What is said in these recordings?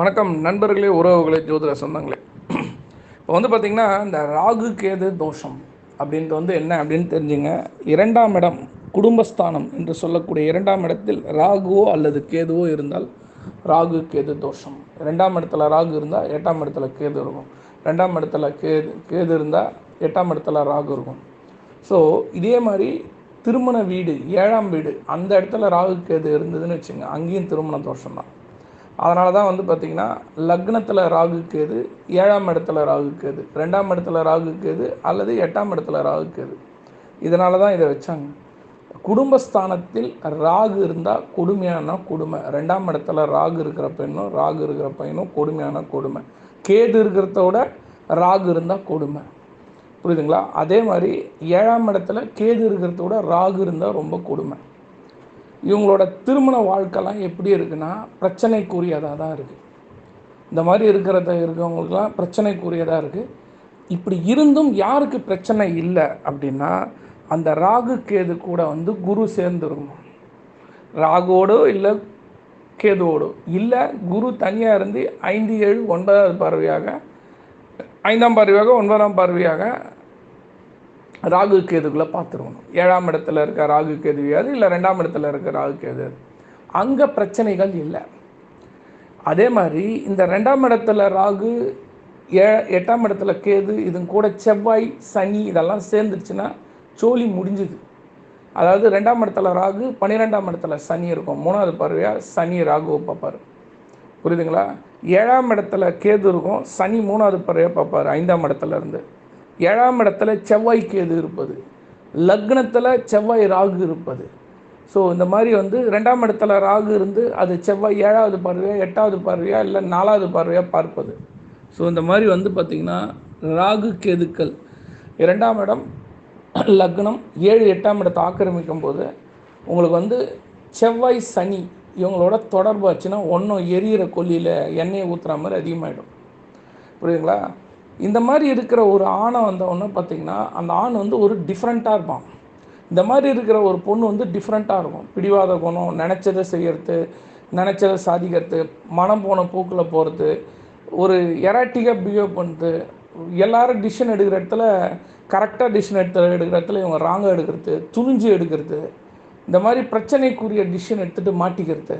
வணக்கம் நண்பர்களே உறவுகளே ஜோதிட சொந்தங்களே. இப்போ வந்து பார்த்திங்கன்னா இந்த ராகு கேது தோஷம் அப்படின்றது வந்து என்ன அப்படின்னு தெரிஞ்சுங்க. இரண்டாம் இடம் குடும்பஸ்தானம் என்று சொல்லக்கூடிய இரண்டாம் இடத்தில் ராகுவோ அல்லது கேதுவோ இருந்தால் ராகு கேது தோஷம். ரெண்டாம் இடத்துல ராகு இருந்தால் எட்டாம் இடத்துல கேது இருக்கும். ரெண்டாம் இடத்துல கேது கேது இருந்தால் எட்டாம் இடத்துல ராகு இருக்கும். ஸோ இதே மாதிரி திருமண வீடு ஏழாம் வீடு அந்த இடத்துல ராகு கேது இருந்ததுன்னு வச்சுங்க அங்கேயும் திருமண தோஷம் தான் அதனால தான் வந்து பார்த்திங்கன்னா லக்னத்தில் ராகு கேது ஏழாம் இடத்துல ராகு கேது ரெண்டாம் இடத்துல ராகு கேது அல்லது எட்டாம் இடத்துல ராகு கேது. இதனால தான் இதை வச்சாங்க. குடும்பஸ்தானத்தில் ராகு இருந்தால் கொடுமையான கொடுமை. ரெண்டாம் இடத்துல ராகு இருக்கிற பெண்ணும் ராகு இருக்கிற பையனும் கொடுமையான கொடுமை. கேது இருக்கிறத விட ராகு இருந்தால் கொடுமை. புரியுதுங்களா? அதே மாதிரி ஏழாம் இடத்துல கேது இருக்கிறத விட ராகு இருந்தால் ரொம்ப கொடுமை. இவங்களோட திருமண வாழ்க்கைலாம் எப்படி இருக்குன்னா பிரச்சனைக்குரியதாக தான் இருக்குது இந்த மாதிரி இருக்கிறத இருக்கிறவங்களுக்குலாம் பிரச்சனைக்குரியதாக இருக்குது இப்படி இருந்தும் யாருக்கு பிரச்சனை இல்லை அப்படின்னா அந்த ராகு கேது கூட வந்து குரு சேர்ந்துருக்கணும் ராகுவோடோ இல்லை கேதுவோடோ. இல்லை குரு தனியாக இருந்து ஐந்து ஏழு ஒன்பதாவது பார்வையாக ஐந்தாம் பார்வையாக ஒன்பதாம் பார்வையாக ராகு கேதுக்குள்ளே பார்த்துருக்கணும். ஏழாம் இடத்துல இருக்க ராகு கேதுவியாது இல்லை ரெண்டாம் இடத்துல இருக்க ராகு கேது. அங்கே பிரச்சனைகள் இல்லை. அதே மாதிரி இந்த ரெண்டாம் இடத்துல ராகு ஏ எட்டாம் இடத்துல கேது இது கூட செவ்வாய் சனி இதெல்லாம் சேர்ந்துருச்சுன்னா சோழி முடிஞ்சுது. அதாவது ரெண்டாம் இடத்துல ராகு பன்னிரெண்டாம் இடத்துல சனி இருக்கும். மூணாவது பார்வையாக சனி ராகுவை பார்ப்பார் புரியுதுங்களா? ஏழாம் இடத்துல கேது இருக்கும் சனி மூணாவது பறவையாக பார்ப்பார் ஐந்தாம் இடத்துல இருந்து. ஏழாம் இடத்துல செவ்வாய் கேது இருப்பது. லக்னத்தில் செவ்வாய் ராகு இருப்பது. ஸோ இந்த மாதிரி வந்து ரெண்டாம் இடத்துல ராகு இருந்து அது செவ்வாய் ஏழாவது பார்வையாக எட்டாவது பார்வையாக இல்லை நாலாவது பார்வையாக பார்ப்பது. ஸோ இந்த மாதிரி வந்து பார்த்திங்கன்னா ராகு கேதுக்கள் இரண்டாம் இடம் லக்னம் ஏழு எட்டாம் இடத்தை ஆக்கிரமிக்கும் போது உங்களுக்கு வந்து செவ்வாய் சனி இவங்களோட தொடர்பு ஆச்சுன்னா ஒன்றும் எரியிற கொல்லியில் எண்ணெயை ஊற்றுற மாதிரி அதிகமாகிடும் புரியுதுங்களா? இந்த மாதிரி இருக்கிற ஒரு ஆணை வந்தவொடனே பார்த்திங்கன்னா அந்த ஆண் வந்து ஒரு டிஃப்ரெண்ட்டாக இருப்பான். இந்த மாதிரி இருக்கிற ஒரு பொண்ணு வந்து டிஃப்ரெண்ட்டாக இருக்கும். பிடிவாத குணம் நினச்சதை செய்கிறது நினச்சதை சாதிக்கிறது மனம் போன போக்கில் போகிறது ஒரு எராட்டிக்காக பிஹேவ் பண்ணுறது எல்லாரும் டிசிஷன் எடுக்கிற இடத்துல கரெக்டாக டிசிஷன் எடுத்து எடுக்கிற இடத்துல இவங்க ராங்காக எடுக்கிறது துணிஞ்சு எடுக்கிறது இந்த மாதிரி பிரச்சனைக்குரிய டிசிஷன் எடுத்துகிட்டு மாட்டிக்கிறது.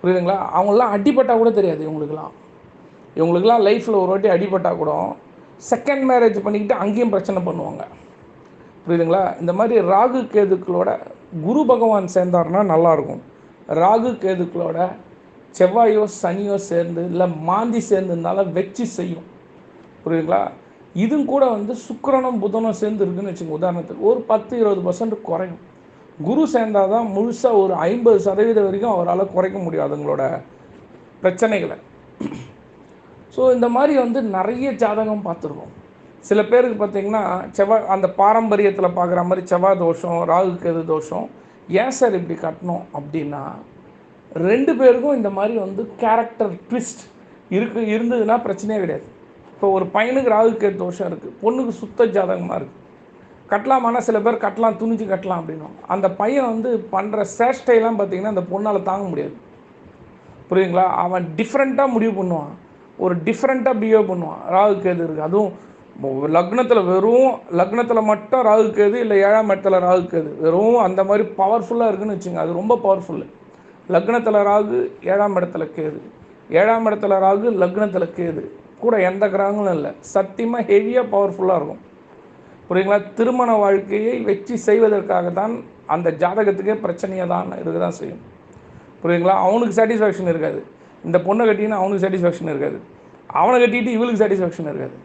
புரியுதுங்களா? அவங்களாம் அடிப்பட்டால் கூட தெரியாது இவங்களுக்குலாம் இவங்களுக்குலாம் லைஃப்பில் ஒரு வாட்டி அடிபட்டால் கூட செகண்ட் மேரேஜ் பண்ணிக்கிட்டு அங்கேயும் பிரச்சனை பண்ணுவாங்க. புரியுதுங்களா? இந்த மாதிரி ராகு கேதுக்களோட குரு பகவான் சேர்ந்தாருன்னா நல்லாயிருக்கும். ராகு கேதுக்களோட செவ்வாயோ சனியோ சேர்ந்து இல்லை மாந்தி சேர்ந்துருந்தாலும் வச்சு செய்யும். புரியுதுங்களா? இதுவும் கூட வந்து சுக்கரனும் புதனும் சேர்ந்து இருக்குன்னு வச்சுங்க உதாரணத்துக்கு ஒரு பத்து இருபது பர்சன்ட் குறையும். குரு சேர்ந்தால் தான் முழுசாக ஒரு ஐம்பது சதவீதம் வரைக்கும் அவரால் குறைக்க முடியும் அதுங்களோட பிரச்சனைகளை. ஸோ இந்த மாதிரி வந்து நிறைய ஜாதகம் பார்த்துருக்கோம். சில பேருக்கு பார்த்திங்கன்னா செவ்வாய் அந்த பாரம்பரியத்தில் பார்க்குற மாதிரி செவ்வாய் தோஷம் ராகு கேது தோஷம் ஏன் சார் இப்படி கட்டணும் அப்படின்னா ரெண்டு பேருக்கும் இந்த மாதிரி வந்து கேரக்டர் ட்விஸ்ட் இருக்கு இருந்ததுன்னா பிரச்சனையே கிடையாது. இப்போ ஒரு பையனுக்கு ராகு கேது தோஷம் இருக்குது பொண்ணுக்கு சுத்த ஜாதகமாக இருக்குது கட்டலாமானா சில பேர் கட்டலாம் துணிஞ்சு கட்டலாம் அப்படின்னும் அந்த பையன் வந்து பண்ணுற சேஷ்டையெல்லாம் பார்த்திங்கன்னா அந்த பொண்ணால் தாங்க முடியாது. புரியுதுங்களா? அவன் டிஃப்ரெண்ட்டாக முடிவு பண்ணுவான். ஒரு டிஃப்ரெண்ட்டாக பிஹேவ் பண்ணுவான். ராகு கேது இருக்குது அதுவும் லக்னத்தில் வெறும் லக்னத்தில் மட்டும் ராகு கேது இல்லை ஏழாம் இடத்துல ராகு கேது. வெறும் அந்த மாதிரி பவர்ஃபுல்லாக இருக்குன்னு வச்சுங்க. அது ரொம்ப பவர்ஃபுல்லு லக்னத்தில் ராகு ஏழாம் இடத்துல கேது. ஏழாம் இடத்துல ராகு லக்னத்தில் கேது. கூட எந்த கிரகங்களும் இல்லை. சத்தியமாக ஹெவியாக பவர்ஃபுல்லாக இருக்கும். புரியுங்களா திருமண வாழ்க்கையை வெற்றி செய்வதற்காக தான் அந்த ஜாதகத்துக்கே பிரச்சனையாக தான் இருக்க தான் செய்யும். புரியுங்களா அவனுக்கு சாட்டிஸ்ஃபேக்ஷன் இருக்காது. இந்த பொண்ணை கட்டினா அவனுக்கு சாட்டிஸ்ஃபேக்ஷன் இருக்காது. அவனை கட்டிட்டு இவளுக்கு சாட்டிஸ்ஃபேக்ஷன் இருக்காது.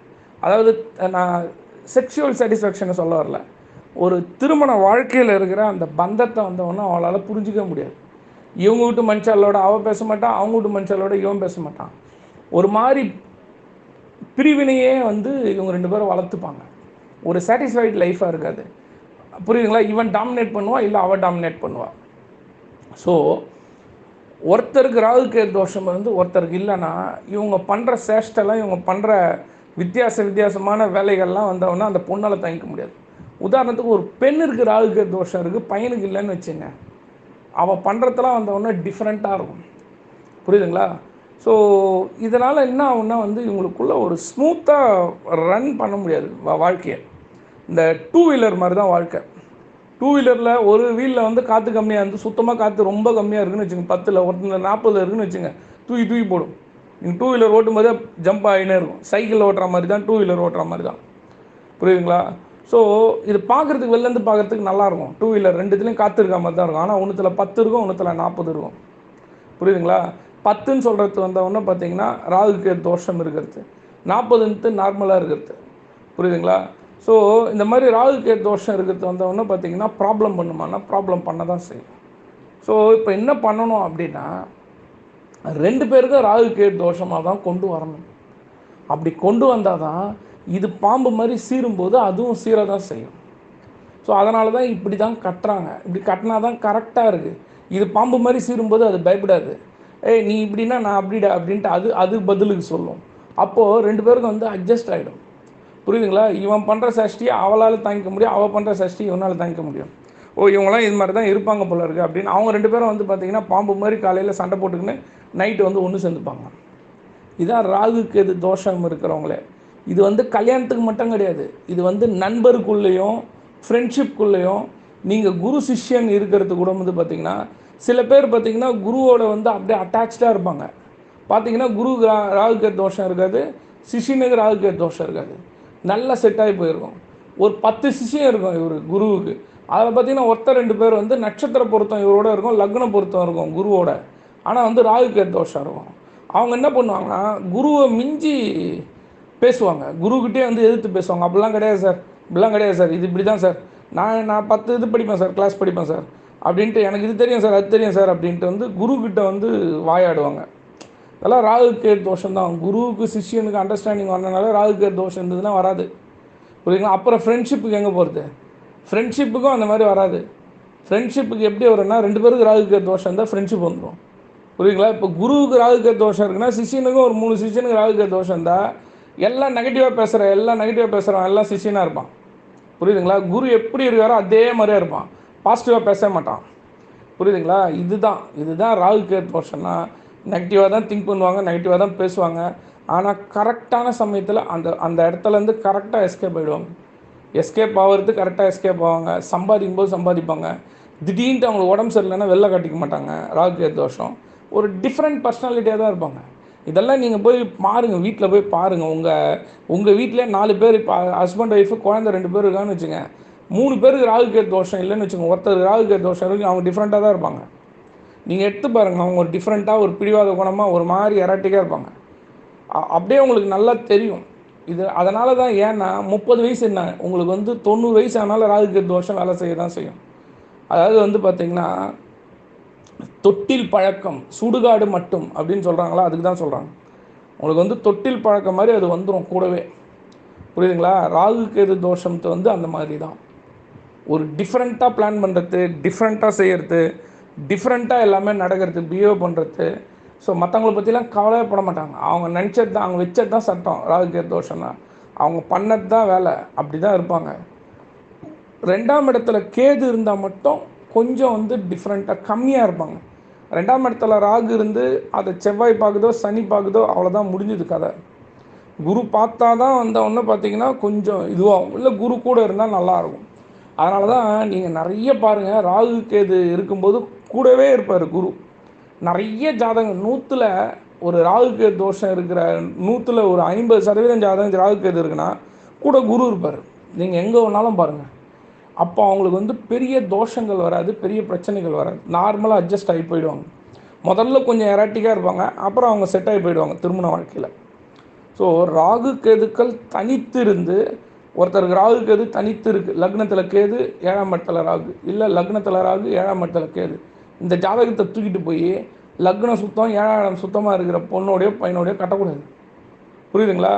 அதாவது நான் செக்ஷுவல் சாட்டிஸ்ஃபேக்ஷனை சொல்ல வரல. ஒரு திருமண வாழ்க்கையில் இருக்கிற அந்த பந்தத்தை வந்தவொன்னே அவளால் புரிஞ்சிக்க முடியாது. இவங்க வீட்டு மனுஷாலோட அவள் பேச மாட்டான் அவங்க வீட்டு மனுஷாலோட இவன் பேச மாட்டான் ஒரு மாதிரி பிரிவினையே வந்து இவங்க ரெண்டு பேரும் வளர்த்துப்பாங்க. ஒரு சாட்டிஸ்ஃபைடு லைஃப்பாக இருக்காது. புரியுதுங்களா? இவன் டாமினேட் பண்ணுவாள் இல்லை அவள் டாமினேட் பண்ணுவாள் ஸோ ஒருத்தருக்கு ராகுக்கு தோஷம் வந்து ஒருத்தருக்கு இல்லைன்னா இவங்க பண்ணுற சேஷ்டெல்லாம் இவங்க பண்ணுற வித்தியாச வித்தியாசமான வேலைகள்லாம் வந்தவொன்னா அந்த பொண்ணால் தங்கிக்க முடியாது. உதாரணத்துக்கு ஒரு பெண்ணிற்கு கேர் தோஷம் இருக்குது பையனுக்கு இல்லைன்னு வச்சுங்க. அவள் பண்ணுறதெல்லாம் வந்தவொடனே டிஃப்ரெண்ட்டாக இருக்கும். புரியுதுங்களா? ஸோ இதனால் என்ன ஆகுன்னா வந்து இவங்களுக்குள்ளே ஒரு ஸ்மூத்தாக ரன் பண்ண முடியாது வாழ்க்கையை. இந்த டூ வீலர் மாதிரி தான் வாழ்க்கை. டூ வீலரில் ஒரு வீலில் வந்து காற்று கம்மியாக இருந்து சுத்தமாக காற்று ரொம்ப கம்மியாக இருக்குன்னு வச்சுங்க பத்தில் ஒருத்தர் நாற்பது இருக்குன்னு வச்சுங்க தூக்கி தூக்கி போடும். நீங்கள் டூ வீலர் ஓட்டும் போதே ஜம்ப் ஆகினே இருக்கும். சைக்கிள் ஓட்டுற மாதிரி தான் டூ வீலர் ஓட்டுற மாதிரி தான். புரியுதுங்களா? ஸோ இது பார்க்குறதுக்கு வெளிலேருந்து பார்க்குறதுக்கு நல்லாயிருக்கும் டூ வீலர் ரெண்டுத்துலேயும் காற்று இருக்க மாதிரி தான் இருக்கும். ஆனால் ஒன்றுத்தில் பத்து இருக்கும் ஒன்றுத்தில் நாற்பது இருக்கும். புரியுதுங்களா? பத்துன்னு சொல்கிறது வந்தவொடனே பார்த்தீங்கன்னா ராகுக்கு தோஷம் இருக்கிறது. நாற்பதுன்ட்டு நார்மலாக இருக்கிறது. புரியுதுங்களா? ஸோ இந்த மாதிரி ராகு கேட் தோஷம் இருக்கிறது வந்தவொடனே பார்த்தீங்கன்னா ப்ராப்ளம் பண்ணுமானா ப்ராப்ளம் பண்ண தான் செய்யும். ஸோ இப்போ என்ன பண்ணணும் அப்படின்னா ரெண்டு பேருக்கும் ராகு கேது தோஷமாக தான் கொண்டு வரணும். அப்படி கொண்டு வந்தால் தான் இது பாம்பு மாதிரி சீரும்போது அதுவும் சீர தான் செய்யும். ஸோ அதனால தான் இப்படி தான் கட்டுறாங்க. இப்படி கட்டினா தான் கரெக்டாக இருக்குது இது பாம்பு மாதிரி சீரும்போது அது பயப்படாது. ஏய் நீ இப்படின்னா நான் அப்படிடா அப்படின்ட்டு அது அது பதிலுக்கு சொல்லும். அப்போது ரெண்டு பேருக்கும் வந்து அட்ஜஸ்ட் ஆகிடும் புரியுதுங்களா? இவன் பண்ணுற சஷ்டி அவளால் தாங்கிக்க முடியும் அவள் பண்ணுற சஷ்டி இவனால் தாங்கிக்க முடியும். ஓ இவங்களாம் இது மாதிரி தான் இருப்பாங்க போல இருக்குது அப்படின்னு அவங்க ரெண்டு பேரும் வந்து பார்த்திங்கன்னா பாம்பு மாதிரி காலையில் சண்டை போட்டுக்கின்னு நைட்டு வந்து ஒன்று சேர்ந்துப்பாங்க. இதான் ராகு கேது தோஷம் இருக்கிறவங்களே. இது வந்து கல்யாணத்துக்கு மட்டும் கிடையாது. இது வந்து நண்பருக்குள்ளேயும் ஃப்ரெண்ட்ஷிப்குள்ளேயும் நீங்கள் குரு சிஷ்யன் இருக்கிறது கூட வந்து பார்த்திங்கன்னா சில பேர் பார்த்தீங்கன்னா குருவோட வந்து அப்படியே அட்டாச்சாக இருப்பாங்க. பார்த்தீங்கன்னா குரு ராகுக்கு ராகு தோஷம் இருக்காது சிஷினுக்கு ராகு கேது தோஷம் இருக்காது. நல்லா செட் ஆகி போயிருக்கும். ஒரு பத்து சிஷியம் இருக்கும் இவர் குருவுக்கு. அதில் பார்த்தீங்கன்னா ஒருத்தர் ரெண்டு பேர் வந்து நட்சத்திர பொருத்தம் இவரோட இருக்கும் லக்ன பொருத்தம் இருக்கும் குருவோட. ஆனால் வந்து ராகு தோஷம் இருக்கும். அவங்க என்ன பண்ணுவாங்கன்னா குருவை மிஞ்சி பேசுவாங்க. குருக்கிட்டே வந்து எதிர்த்து பேசுவாங்க. அப்படிலாம் கிடையாது சார். இப்படிலாம் கிடையாது சார். இது இப்படி தான் சார். நான் நான் பத்து இது படிப்பேன் சார். கிளாஸ் படிப்பேன் சார். அப்படின்ட்டு எனக்கு இது தெரியும் சார் அது தெரியும் சார் அப்படின்ட்டு வந்து குருக்கிட்ட வந்து வாயாடுவாங்க. அதெல்லாம் ராகு கேட் தோஷம் தான். குருவுக்கு சிஷியனுக்கு அண்டர்ஸ்டாண்டிங் வரனால ராகு கேட் தோஷம் இருந்ததுன்னா வராது. புரியுதுங்களா? அப்புறம் ஃப்ரெண்ட்ஷிப்புக்கு எங்கே போகிறது ஃப்ரெண்ட்ஷிப்புக்கும் அந்த மாதிரி வராது. ஃப்ரெண்ட்ஷிப்புக்கு எப்படி வரும்னா ரெண்டு பேருக்கு ராகு கேது தோஷம் இருந்தால் ஃப்ரெண்ட்ஷிப் வந்துடும் புரியுதுங்களா? இப்போ குருவுக்கு ராகு கேது தோஷம் இருக்குன்னா சிஷியனுக்கும் ஒரு மூணு சிஷியனுக்கு ராகு கேது தோஷம் இருந்தால் எல்லாம் நெகட்டிவாக பேசுகிற எல்லாம் நெகட்டிவாக பேசுகிறவன் எல்லாம் சிஷியனாக இருப்பான். புரியுதுங்களா? குரு எப்படி இருக்காரோ அதே மாதிரியே இருப்பான். பாசிட்டிவாக பேச மாட்டான். புரியுதுங்களா? இதுதான். இதுதான் ராகு கேட் தோஷம்னா நெகட்டிவாக தான் திங்க் பண்ணுவாங்க நெகட்டிவாக தான் பேசுவாங்க. ஆனால் கரெக்டான சமயத்தில் அந்த அந்த இடத்துலேருந்து கரெக்டாக எஸ்கேப் ஆகிடுவாங்க எஸ்கேப் ஆகிறது கரெக்டாக எஸ்கேப் ஆவாங்க. சம்பாதிக்கும் போது சம்பாதிப்பாங்க. திடீர்னு அவங்களுக்கு உடம்பு சரியில்லைன்னா வெளில காட்டிக்க மாட்டாங்க. ராகு தோஷம். ஒரு டிஃப்ரெண்ட் பர்சனாலிட்டியாக தான் இருப்பாங்க. இதெல்லாம் நீங்கள் போய் பாருங்கள் வீட்டில் போய் பாருங்கள் உங்கள் உங்கள் வீட்டிலே நாலு பேர் இப்போ ஹஸ்பண்ட் ஒய்ஃபு குழந்தை ரெண்டு பேர் இருக்கான்னு வச்சுங்க. மூணு பேருக்கு ராகு கேர் தோஷம் இல்லைன்னு வச்சுக்கோங்க ஒருத்தர் ராகு கேது தோஷம் இருக்கு அவங்க டிஃப்ரெண்ட்டாக தான் இருப்பாங்க. நீங்கள் எடுத்து பாருங்கள் அவங்க ஒரு டிஃப்ரெண்ட்டாக ஒரு பிடிவாத குணமாக ஒரு மாதிரி எராட்டிக்காக இருப்பாங்க. அப்படியே உங்களுக்கு நல்லா தெரியும். இது அதனால தான் ஏன்னா முப்பது வயசு என்ன உங்களுக்கு வந்து தொண்ணூறு வயசு ஆனாலும் ராகு கேது தோஷம் வேலை செய்ய தான் செய்யும். அதாவது வந்து பார்த்தீங்கன்னா தொட்டில் பழக்கம் சுடுகாடு மட்டும் அப்படின்னு சொல்கிறாங்களா அதுக்கு தான் சொல்கிறாங்க உங்களுக்கு வந்து தொட்டில் பழக்கம் மாதிரி அது வந்துடும் கூடவே. புரியுதுங்களா? ராகு கேது தோஷம்த்து வந்து அந்த மாதிரி தான் ஒரு டிஃப்ரெண்ட்டாக பிளான் பண்ணுறது டிஃப்ரெண்ட்டாக செய்கிறது டிஃப்ரெண்ட்டாக எல்லாமே நடக்கிறது பிஹேவ் பண்ணுறது ஸோ மற்றவங்கள பற்றிலாம் கவலையே பட மாட்டாங்க. அவங்க நினச்சது தான் அவங்க வச்சது தான் சட்டம். ராகு தோஷம்னா அவங்க பண்ணது தான் வேலை. அப்படி தான் இருப்பாங்க. ரெண்டாம் இடத்துல கேது இருந்தால் மட்டும் கொஞ்சம் வந்து டிஃப்ரெண்ட்டாக கம்மியாக இருப்பாங்க. ரெண்டாம் இடத்துல ராகு இருந்து அதை செவ்வாய் பார்க்குதோ சனி பார்க்குதோ அவ்வளோதான் முடிஞ்சுது கதை. குரு பார்த்தா தான் வந்த ஒன்று பார்த்தீங்கன்னா கொஞ்சம் இதுவாகும். இல்லை குரு கூட இருந்தால் நல்லாயிருக்கும் அதனால தான் நீங்கள் நிறைய பாருங்கள் ராகு கேது இருக்கும்போது கூடவே இருப்பார் குரு. நிறைய ஜாதகம் நூற்றில் ஒரு ராகு கேது தோஷம் இருக்கிற நூற்றில் ஒரு ஐம்பது சதவீதம் ஜாதகம் ராகு கேது இருக்குன்னா கூட குரு இருப்பார். நீங்கள் எங்கே வேணாலும் பாருங்கள் அப்போ அவங்களுக்கு வந்து பெரிய தோஷங்கள் வராது பெரிய பிரச்சனைகள் வராது. நார்மலாக அட்ஜஸ்ட் ஆகி போயிடுவாங்க. முதல்ல கொஞ்சம் எராட்டிக்காக இருப்பாங்க அப்புறம் அவங்க செட் ஆகி போயிடுவாங்க திருமண வாழ்க்கையில். ஸோ ராகு கேதுக்கள் தனித்து இருந்து ஒருத்தருக்கு ராகு கேது தனித்து இருக்குது லக்னத்தில் கேது ஏழாம் இடத்துல ராகு. இல்லை லக்னத்தில் ராகு ஏழாம் இடத்துல கேது. இந்த ஜாதகத்தை தூக்கிட்டு போய் லக்னம் சுத்தம் ஏழாயிரம் சுத்தமாக இருக்கிற பொண்ணோடையோ பையனோடையோ கட்டக்கூடாது. புரியுதுங்களா?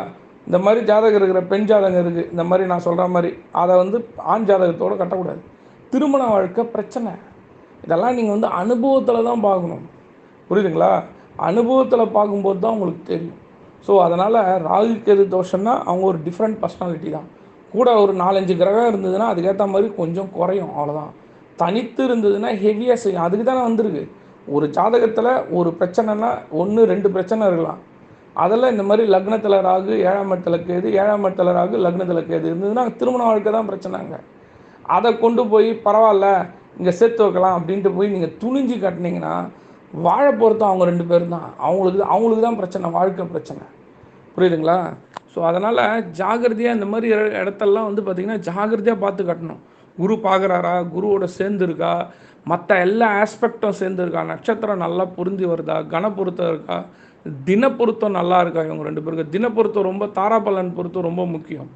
இந்த மாதிரி ஜாதகம் இருக்கிற பெண் ஜாதகம் இருக்குது இந்த மாதிரி நான் சொல்கிற மாதிரி அதை வந்து ஆண் ஜாதகத்தோடு கட்டக்கூடாது. திருமண வாழ்க்கை பிரச்சனை. இதெல்லாம் நீங்கள் வந்து அனுபவத்தில் தான் பார்க்கணும். புரியுதுங்களா? அனுபவத்தில் பார்க்கும்போது தான் உங்களுக்கு தெரியும். ஸோ அதனால் ராகு கேது தோஷம்னா அவங்க ஒரு டிஃப்ரெண்ட் பர்சனாலிட்டி தான். கூட ஒரு நாலஞ்சு கிரகம் இருந்ததுன்னா அதுக்கேற்ற மாதிரி கொஞ்சம் குறையும். அவ்வளோதான் தனித்து இருந்ததுன்னா ஹெவியாக செய்யும். அதுக்கு தானே வந்திருக்கு. ஒரு ஜாதகத்தில் ஒரு பிரச்சனைனா ஒன்று ரெண்டு பிரச்சனை இருக்கலாம். அதெல்லாம் இந்த மாதிரி லக்னத்தில் ராகு ஏழாம் இடத்துல கேது ஏழாம் இடத்துல ராகு லக்னத்தில் கேது இருந்ததுன்னா திருமண வாழ்க்கை தான் பிரச்சனைங்க அதை கொண்டு போய் பரவாயில்ல இங்கே சேர்த்து வைக்கலாம் அப்படின்ட்டு போய் நீங்கள் துணிஞ்சு கட்டினீங்கன்னா வாழ பொறுத்தம் அவங்க ரெண்டு பேரும் தான். அவங்களுக்கு அவங்களுக்கு தான் பிரச்சனை வாழ்க்கை பிரச்சனை. புரியுதுங்களா? ஸோ அதனால் ஜாகிரதையாக இந்த மாதிரி இடத்தெல்லாம் வந்து பார்த்திங்கன்னா ஜாகிரதையாக பார்த்து கட்டணும். குரு பார்க்குறாரா? குருவோட சேர்ந்து இருக்கா மற்ற எல்லா ஆஸ்பெக்டும் சேர்ந்துருக்கா? நட்சத்திரம் நல்லா புரிஞ்சு வருதா? கன பொருத்தம் இருக்கா? தினப்பொருத்தம் நல்லா இருக்கா? இவங்க ரெண்டு பேருக்கு. தினப்பொருத்தம் ரொம்ப தாராபலன் பொருத்தம் ரொம்ப முக்கியம்.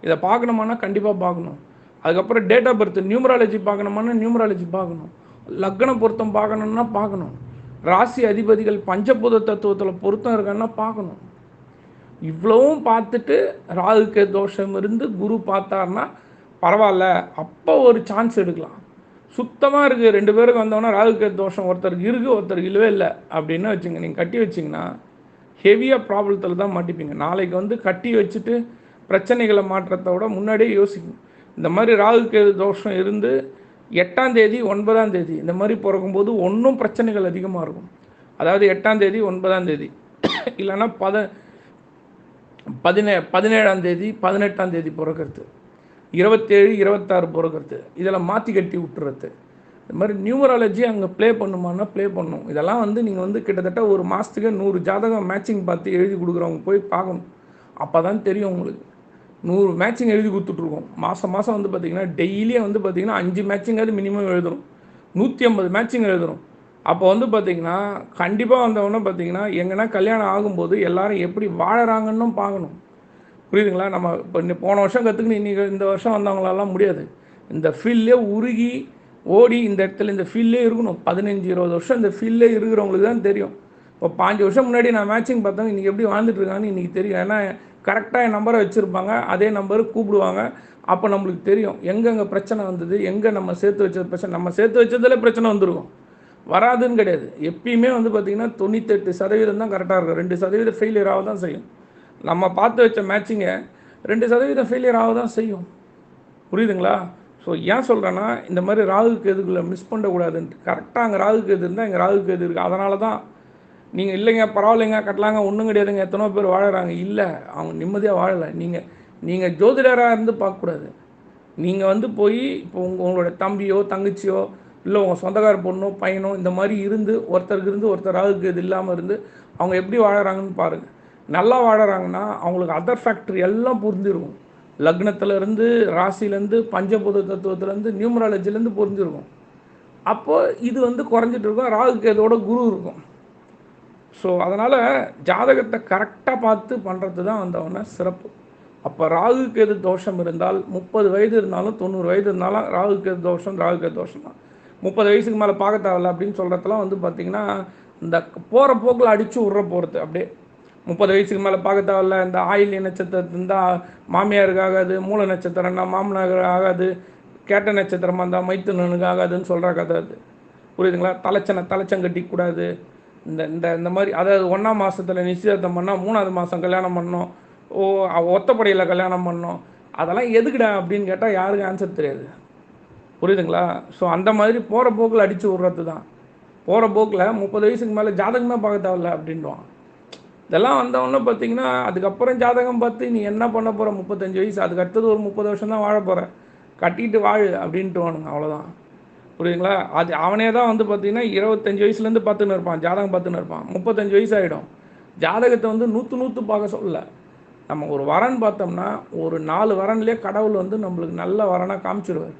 இதை பார்க்கணுமானா கண்டிப்பாக பார்க்கணும். அதுக்கப்புறம் டேட் ஆஃப் பர்த் நியூமராலஜி பார்க்கணுமானா நியூமராலஜி பார்க்கணும். லக்ன பொருத்தம் பார்க்கணுன்னா பார்க்கணும். ராசி அதிபதிகள் பஞ்சபூத தத்துவத்தில் பொருத்தம் இருக்கான்னா பார்க்கணும். இவ்வளவும் பார்த்துட்டு ராகுக்கு தோஷம் இருந்து குரு பார்த்தாருன்னா பரவாயில்ல அப்போ ஒரு சான்ஸ் எடுக்கலாம். சுத்தமாக இருக்குது ரெண்டு பேருக்கு வந்தோன்னா ராகுக்கு தோஷம் ஒருத்தருக்கு இருக்குது ஒருத்தருக்கு இல்லவே இல்லை. அப்படின்னு வச்சுங்க நீங்கள் கட்டி வச்சிங்கன்னா ஹெவியாக ப்ராப்ளத்தில் தான் மாட்டிப்பீங்க. நாளைக்கு வந்து கட்டி வச்சுட்டு பிரச்சனைகளை மாற்றத்தை விட முன்னாடியே யோசிக்கும் இந்த மாதிரி ராகுக்கு தோஷம் இருந்து எட்டாம் தேதி ஒன்பதாம் தேதி இந்த மாதிரி பிறக்கும்போது ஒன்றும் பிரச்சனைகள் அதிகமாக இருக்கும். அதாவது எட்டாம் தேதி ஒன்பதாம் தேதி இல்லைன்னா பத பதினே பதினேழாம் தேதி பதினெட்டாம் தேதி பிறக்கிறது. இருபத்தேழு இருபத்தாறு பிறக்கிறது இதெல்லாம் மாற்றி கட்டி விட்டுறது. இது மாதிரி நியூமராலஜி அங்கே ப்ளே பண்ணுமானா ப்ளே பண்ணும். இதெல்லாம் வந்து நீங்கள் வந்து கிட்டத்தட்ட ஒரு மாதத்துக்கு நூறு ஜாதகம் மேட்சிங் பார்த்து எழுதி கொடுக்குறவங்க போய் பார்க்கணும். அப்போ தான் தெரியும் உங்களுக்கு. நூறு மேட்சிங் எழுதி கொடுத்துட்ருக்கோம். மாதம் மாதம் வந்து பார்த்திங்கன்னா டெய்லியே வந்து பார்த்திங்கன்னா அஞ்சு மேட்சிங்காவது மினிமம் எழுதணும். நூற்றி ஐம்பது மேட்சிங் எழுதணும். அப்போ வந்து பார்த்திங்கன்னா கண்டிப்பாக வந்தவொன்னே பார்த்திங்கன்னா எங்கன்னா கல்யாணம் ஆகும்போது எல்லாரும் எப்படி வாழறாங்கன்னு பார்க்கணும். புரியுதுங்களா? நம்ம இப்போ போன வருஷம் கற்றுக்கணும் இன்றைக்கி இந்த வருஷம் வந்தவங்களாலாம் முடியாது. இந்த ஃபீல்டே உருகி ஓடி இந்த இடத்துல இந்த ஃபீல்டே இருக்கணும். பதினஞ்சு இருபது வருஷம் இந்த ஃபீல்டே இருக்கிறவங்களுக்கு தான் தெரியும். இப்போ பாஞ்சு வருஷம் முன்னாடி நான் மேட்சிங் பார்த்தவங்க இன்றைக்கி எப்படி வாழ்ந்துட்டுருக்காங்கன்னு இன்றைக்கி தெரியும். ஏன்னா கரெக்டாக என் நம்பரை வச்சுருப்பாங்க. அதே நம்பரு கூப்பிடுவாங்க. அப்போ நம்மளுக்கு தெரியும். எங்கெங்கே பிரச்சனை வந்தது? எங்கே நம்ம சேர்த்து வச்சது பிரச்சனை? நம்ம சேர்த்து வச்சதில் பிரச்சனை வந்துருக்கும். வராதுன்னு கிடையாது. எப்பயுமே வந்து பார்த்திங்கன்னா தொண்ணூத்தெட்டு சதவீதம் தான் கரெக்டாக இருக்கும். ரெண்டு சதவீதம் ஃபெயிலியர் ஆக தான் செய்யும். நம்ம பார்த்து வச்ச மேட்சிங்க ரெண்டு சதவீதம் ஃபெயிலியர் ஆக தான் செய்யும். புரியுதுங்களா? ஸோ ஏன் சொல்கிறேன்னா இந்த மாதிரி ராகுக்கு எதுக்குள்ளே மிஸ் பண்ணக்கூடாதுன்ட்டு. கரெக்டாக அங்கே ராகுக்கு எது இருந்தால் இங்கே ராகுக்கு எது இருக்குது அதனால தான் நீங்கள் இல்லைங்க பரவாயில்லைங்க கட்டலாங்க ஒன்றும் கிடையாதுங்க. எத்தனோ பேர் வாழறாங்க. இல்லை அவங்க நிம்மதியாக வாழலை. நீங்கள் நீங்கள் ஜோதிடராக இருந்து பார்க்கக்கூடாது. நீங்கள் வந்து போய் இப்போ உங்கள் உங்களோட தம்பியோ தங்கச்சியோ இல்லை உங்கள் சொந்தக்கார பொண்ணோ பையனோ இந்த மாதிரி இருந்து ஒருத்தருக்கு இருந்து ஒருத்தர் ராகுக்கு இது இல்லாமல் இருந்து அவங்க எப்படி வாழறாங்கன்னு பாருங்கள் நல்லா வாழறாங்கன்னா அவங்களுக்கு அதர் ஃபேக்டரி எல்லாம் புரிஞ்சிருக்கும். லக்னத்துலேருந்து ராசிலேருந்து பஞ்சபூத தத்துவத்துலேருந்து நியூமராலஜிலேருந்து புரிஞ்சிருக்கும். அப்போது இது வந்து குறைஞ்சிட்டு இருக்கும். ராகுக்கு இதோட குரு இருக்கும். ஸோ அதனால் ஜாதகத்தை கரெக்டாக பார்த்து பண்ணுறது தான் வந்தவொடனே சிறப்பு. அப்போ ராகுக்கு எது தோஷம் இருந்தால் முப்பது வயது இருந்தாலும் தொண்ணூறு வயது இருந்தாலும் ராகுக்கு எது தோஷம் ராகுக்கு எது தோஷம் தான். முப்பது வயசுக்கு மேலே பார்க்க தேவையில்ல அப்படின்னு சொல்கிறதெல்லாம் வந்து பார்த்திங்கன்னா இந்த போகிற போக்கில் அடித்து விட்ற போகிறது அப்படியே முப்பது வயசுக்கு மேலே பார்க்க தேவையில்ல இந்த ஆயிலி நட்சத்திரத்து இருந்தால் மாமியாருக்கு ஆகாது மூல நட்சத்திரம்னா மாமனாருக்கு ஆகாது கேட்ட நட்சத்திரமாக இருந்தால் மைத்துனனுக்கு ஆகாதுன்னு சொல்கிற கதை அது. புரியுதுங்களா? தலைச்சனை தலைச்சம் கட்டிக்கூடாது. இந்த இந்த இந்த மாதிரி அதாவது ஒன்றாம் மாதத்தில் நிச்சயதார்த்தம் பண்ணால் மூணாவது மாதம் கல்யாணம் பண்ணோம். ஓ அவ ஒத்தப்படையில் கல்யாணம் பண்ணோம். அதெல்லாம் எதுக்குடா அப்படின்னு கேட்டால் யாருக்கும் ஆன்சர் தெரியாது. புரியுதுங்களா? ஸோ அந்த மாதிரி போகிற போக்கில் அடித்து விட்றது தான் போகிற போக்கில் முப்பது வயசுக்கு மேலே ஜாதகமே பார்க்க தேவையில்ல அப்படின்வான் இதெல்லாம் வந்தவொடனே பார்த்தீங்கன்னா அதுக்கப்புறம் ஜாதகம் பார்த்து நீ என்ன பண்ண போகிற முப்பத்தஞ்சு வயசு. அதுக்கு அடுத்தது ஒரு முப்பது வருஷம் தான் வாழ போகிற கட்டிட்டு வாழு அப்படின்ட்டு வானுங்க அவ்வளோதான் புரியுதுங்களா? அது அவனே தான் வந்து பார்த்தீங்கன்னா இருபத்தஞ்சு வயசுலேருந்து பார்த்துன்னு இருப்பான். ஜாதகம் பார்த்துன்னு இருப்பான். முப்பத்தஞ்சு வயசு ஆகிடும் ஜாதகத்தை வந்து நூற்று நூற்று பார்க்க சொல்லல நம்ம ஒரு வரன் பார்த்தோம்னா ஒரு நாலு வரன்லேயே கடவுள் வந்து நம்மளுக்கு நல்ல வரனாக காமிச்சிடுவார்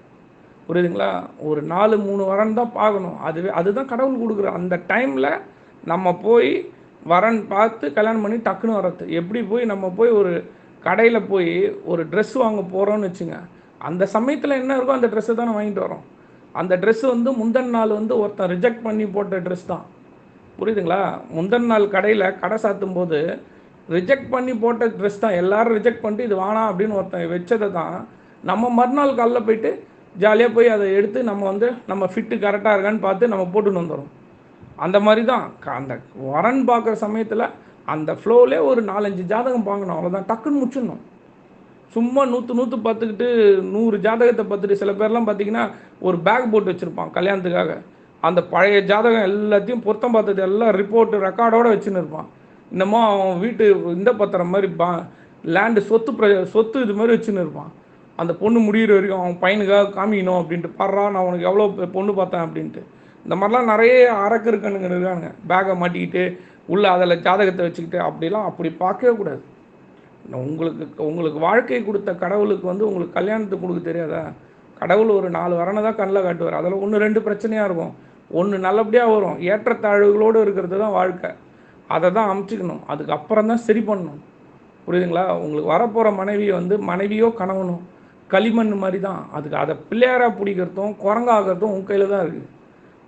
புரியுதுங்களா? ஒரு நாலு மூணு வரன் தான் பார்க்கணும். அதுவே அதுதான் கடவுள் கொடுக்குற. அந்த டைமில் நம்ம போய் வரன் பார்த்து கல்யாணம் பண்ணி டக்குன்னு வரது எப்படி போய் நம்ம போய் ஒரு கடையில் போய் ஒரு ட்ரெஸ் வாங்க போகிறோம்னு வச்சுங்க. அந்த சமயத்தில் என்ன இருக்கோ அந்த ட்ரெஸ்ஸை தானே வாங்கிட்டு வரோம். அந்த ட்ரெஸ் வந்து முந்தன் நாள் வந்து ஒருத்தன் ரிஜெக்ட் பண்ணி போட்ட ட்ரெஸ் தான். புரியுதுங்களா? முந்தன் நாள் கடையில் கடை சாத்தும் போது ரிஜெக்ட் பண்ணி போட்ட ட்ரெஸ் தான். எல்லாரும் ரிஜெக்ட் பண்ணிட்டு இது வேணாம் அப்படின்னு ஒருத்தன் வச்சதை தான் நம்ம மறுநாள் காலைல போயிட்டு ஜாலியாக போய் அதை எடுத்து நம்ம வந்து நம்ம ஃபிட்டு கரெக்டாக இருக்கான்னு பார்த்து நம்ம போட்டுன்னு வந்துடும் அந்த மாதிரி தான் அந்த வரன் பார்க்குற சமயத்தில் அந்த ஃப்ளோவிலே ஒரு நாலஞ்சு ஜாதகம் பார்க்கணும். அவ்வளோதான் டக்குன்னு முடிச்சிடணும். சும்மா நூற்று நூற்று பார்த்துக்கிட்டு நூறு ஜாதகத்தை பார்த்துட்டு சில பேர்லாம் பார்த்தீங்கன்னா ஒரு பேக் போட்டு வச்சுருப்பான் கல்யாணத்துக்காக. அந்த பழைய ஜாதகம் எல்லாத்தையும் பொருத்தம் பார்த்தது எல்லாம் ரிப்போர்ட்டு ரெக்கார்டோடு வச்சுன்னு இருப்பான். இன்னமும் அவன் வீட்டு இந்த பத்திரம் மாதிரி பா லேண்டு சொத்து பிர சொத்து இது மாதிரி வச்சுன்னு இருப்பான். அந்த பொண்ணு முடிகிற வரைக்கும் அவன் பையனுக்காக காமிக்கணும் அப்படின்ட்டு பாடுறான் நான் உனக்கு எவ்வளோ பொண்ணு பார்த்தேன் அப்படின்ட்டு. இந்த மாதிரிலாம் நிறைய அரக்கு இருக்கணுங்க இருக்காங்க பேக்கை மாட்டிக்கிட்டு உள்ளே அதில் ஜாதகத்தை வச்சுக்கிட்டு அப்படிலாம் அப்படி பார்க்கவே கூடாது. உங்களுக்கு உங்களுக்கு வாழ்க்கை கொடுத்த கடவுளுக்கு வந்து உங்களுக்கு கல்யாணத்தை கொடுக்க தெரியாதா? கடவுள் ஒரு நாலு வரனை தான் கண்ணில் காட்டுவார். அதில் ஒன்று ரெண்டு பிரச்சனையாக இருக்கும். ஒன்று நல்லபடியாக வரும். ஏற்றத்தாழ்வுகளோடு இருக்கிறது தான் வாழ்க்கை. அதை தான் அமைச்சிக்கணும். அதுக்கப்புறம் தான் சரி பண்ணணும். புரியுதுங்களா? உங்களுக்கு வரப்போகிற மனைவி வந்து மனைவியோ கணவனோ களிமண் மாதிரி தான். அதுக்கு அதை பிள்ளையாராக பிடிக்கிறதும் குரங்காகிறதும் உன் கையில் தான் இருக்குது.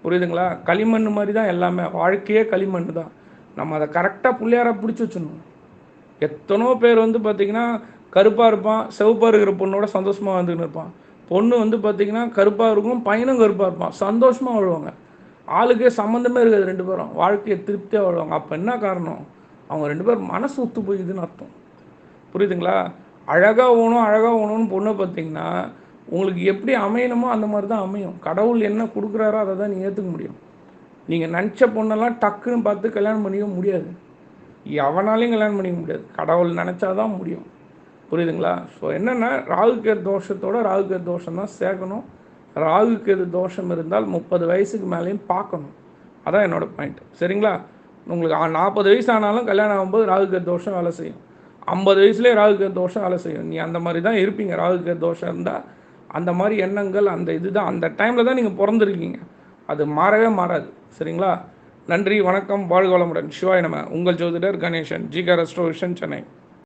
புரியுதுங்களா? களிமண் மாதிரி தான் எல்லாமே. வாழ்க்கையே களிமண் தான் நம்ம அதை கரெக்டாக பிள்ளையார பிடிச்சி வச்சிடணும். எத்தனோ பேர் வந்து பார்த்திங்கன்னா கருப்பாக இருப்பான் சிவப்பாக இருக்கிற பொண்ணோட சந்தோஷமாக வந்துக்கின்னு இருப்பான். பொண்ணு வந்து பார்த்திங்கன்னா கருப்பாக இருக்கும் பையனும் கருப்பாக இருப்பான். சந்தோஷமாக வாழ்வாங்க. ஆளுக்கே சம்மந்தமே இருக்காது ரெண்டு பேரும். வாழ்க்கையை திருப்தியாக வாழ்வாங்க. அப்போ என்ன காரணம்? அவங்க ரெண்டு பேரும் மனசு ஒத்து போயிதுன்னு அர்த்தம். புரியுதுங்களா? அழகாக ஓணும் அழகாக ஓணும்னு பொண்ணை பார்த்திங்கன்னா உங்களுக்கு எப்படி அமையணுமோ அந்த மாதிரி தான் அமையும். கடவுள் என்ன கொடுக்குறாரோ அதை தான் நீங்கள் ஏற்றுக்க முடியும். நீங்கள் நினச்ச பொண்ணெல்லாம் டக்குன்னு பார்த்து கல்யாணம் பண்ணிக்க முடியாது. எவனாலையும் கல்யாணம் பண்ணிக்க முடியாது. கடவுள் நினச்சாதான் முடியும். புரியுதுங்களா? ஸோ என்னென்னா ராகுக்கேது தோஷத்தோட ராகுக்கேது தோஷம் தான் சேர்க்கணும். ராகுக்கேது தோஷம் இருந்தால் முப்பது வயசுக்கு மேலேயும் பார்க்கணும். அதான் என்னோடய பாயிண்ட் சரிங்களா? உங்களுக்கு நாற்பது வயசு ஆனாலும் கல்யாணம் ஆகும்போது ராகுக்கேது தோஷம் வேலை செய்யும். ஐம்பது வயசுலேயே ராகுக்கேது தோஷம் வேலை செய்யும். நீ அந்த மாதிரி தான் இருப்பீங்க. ராகுக்கேது தோஷம் இருந்தால் அந்த மாதிரி எண்ணங்கள் அந்த இதுதான். அந்த டைமில் தான் நீங்கள் பிறந்திருக்கீங்க. அது மாறவே மாறாது. சரிங்களா? நன்றி வணக்கம் வாழ்க வளமுடன். சிவாய் நம்ம உங்கள் ஜோதிடர் கணேசன் ஜிகா ரெஸ்டோரேஷன் சென்னை.